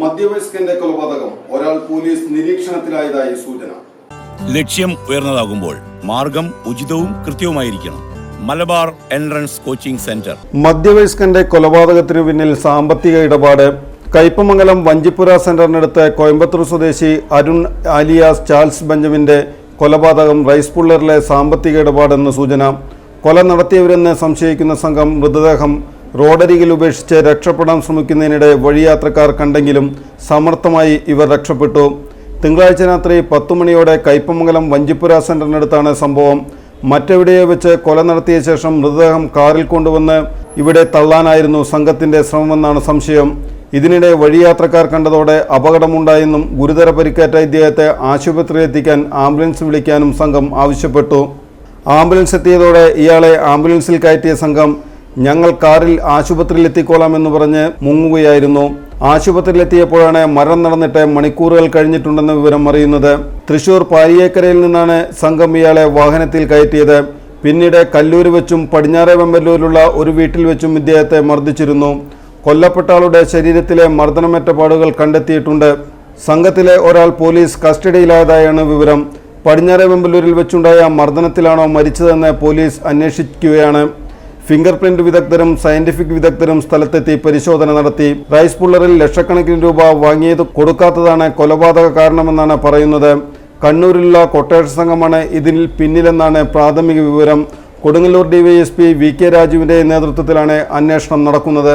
മധ്യവയസ്കന്റെ കൊലപാതകം ഒരാൾ പോലീസ് നിരീക്ഷണത്തിലായതായി സൂചന. ലക്ഷ്യം ഉയർന്നതാകുമ്പോൾ മാർഗം ഉചിതവും കൃത്യവുമായിരിക്കണം. Malabar entrance coaching centre. മധ്യവയസ്കന്റെ കൊലപാതകത്തിനു പിന്നിൽ സാമ്പത്തിക ഇടപാട്. കയ്പമംഗലം വഞ്ചിപ്പുര സെന്ററിനടുത്ത് കോയമ്പത്തൂർ സ്വദേശി അരുൺ ആലിയാസ് ചാൾസ് ബെഞ്ചമിന്റെ കൊലപാതകം റൈസ് പുള്ളറിലെ സാമ്പത്തിക ഇടപാടെന്ന് സൂചന. കൊല നടത്തിയവരെന്ന് സംശയിക്കുന്ന സംഘം മൃതദേഹം റോഡരികിൽ ഉപേക്ഷിച്ച് രക്ഷപ്പെടാൻ ശ്രമിക്കുന്നതിനിടെ വഴിയാത്രക്കാർ കണ്ടെങ്കിലും സമർത്ഥമായി ഇവർ രക്ഷപ്പെട്ടു. തിങ്കളാഴ്ച രാത്രി പത്തുമണിയോടെ കയ്പമംഗലം വഞ്ചിപ്പുര സെന്ററിനടുത്താണ് സംഭവം. മറ്റെവിടെയോ വെച്ച് കൊല നടത്തിയ ശേഷം മൃതദേഹം കാറിൽ കൊണ്ടുവന്ന് ഇവിടെ തള്ളാനായിരുന്നു സംഘത്തിന്റെ ശ്രമമെന്നാണ് സംശയം. ഇതിനിടെ വഴിയാത്രക്കാർ കണ്ടതോടെ അപകടമുണ്ടായെന്നും ഗുരുതര പരിക്കേറ്റ ഇദ്ദേഹത്തെ ആശുപത്രിയിലെത്തിക്കാൻ ആംബുലൻസ് വിളിക്കാനും സംഘം ആവശ്യപ്പെട്ടു. ആംബുലൻസ് എത്തിയതോടെ ഇയാളെ ആംബുലൻസിൽ കയറ്റിയ സംഘം ഞങ്ങൾ കാറിൽ ആശുപത്രിയിൽ എത്തിക്കോളാമെന്ന് പറഞ്ഞ് മുങ്ങുകയായിരുന്നു. ആശുപത്രിയിലെത്തിയപ്പോഴാണ് മരണം നടന്നിട്ട് മണിക്കൂറുകൾ കഴിഞ്ഞിട്ടുണ്ടെന്ന വിവരം അറിയുന്നത്. തൃശൂർ പാരിയേക്കരയിൽ നിന്നാണ് സംഘം ഇയാളെ വാഹനത്തിൽ കയറ്റിയത്. പിന്നീട് കല്ലൂർ വെച്ചും പടിഞ്ഞാറെ വെമ്പല്ലൂരിലുള്ള ഒരു വീട്ടിൽ വെച്ചും ഇദ്ദേഹത്തെ മർദ്ദിച്ചിരുന്നു. കൊല്ലപ്പെട്ട ആളുടെ ശരീരത്തിലെ മർദ്ദനമേറ്റ പാടുകൾ കണ്ടെത്തിയിട്ടുണ്ട്. സംഘത്തിലെ ഒരാൾ പോലീസ് കസ്റ്റഡിയിലായതായാണ് വിവരം. പടിഞ്ഞാറെ വെമ്പല്ലൂരിൽ വെച്ചുണ്ടായ മർദ്ദനത്തിലാണോ മരിച്ചതെന്ന് പോലീസ് അന്വേഷിക്കുകയാണ്. ഫിംഗർ പ്രിന്റ് വിദഗ്ധരും സയന്റിഫിക് വിദഗ്ധരും സ്ഥലത്തെത്തി പരിശോധന നടത്തി. റൈസ് പുള്ളറിൽ ലക്ഷക്കണക്കിന് രൂപ വാങ്ങിയത് കൊടുക്കാത്തതാണ് കൊലപാതക കാരണമെന്നാണ് പറയുന്നത്. കണ്ണൂരിലുള്ള കൊട്ടേഷൻ സംഘമാണ് ഇതിൽ പിന്നിലെന്നാണ് പ്രാഥമിക വിവരം. കൊടുങ്ങല്ലൂർ ഡിവൈഎസ്പി വി കെ രാജുവിന്റെ നേതൃത്വത്തിലാണ് അന്വേഷണം നടക്കുന്നത്.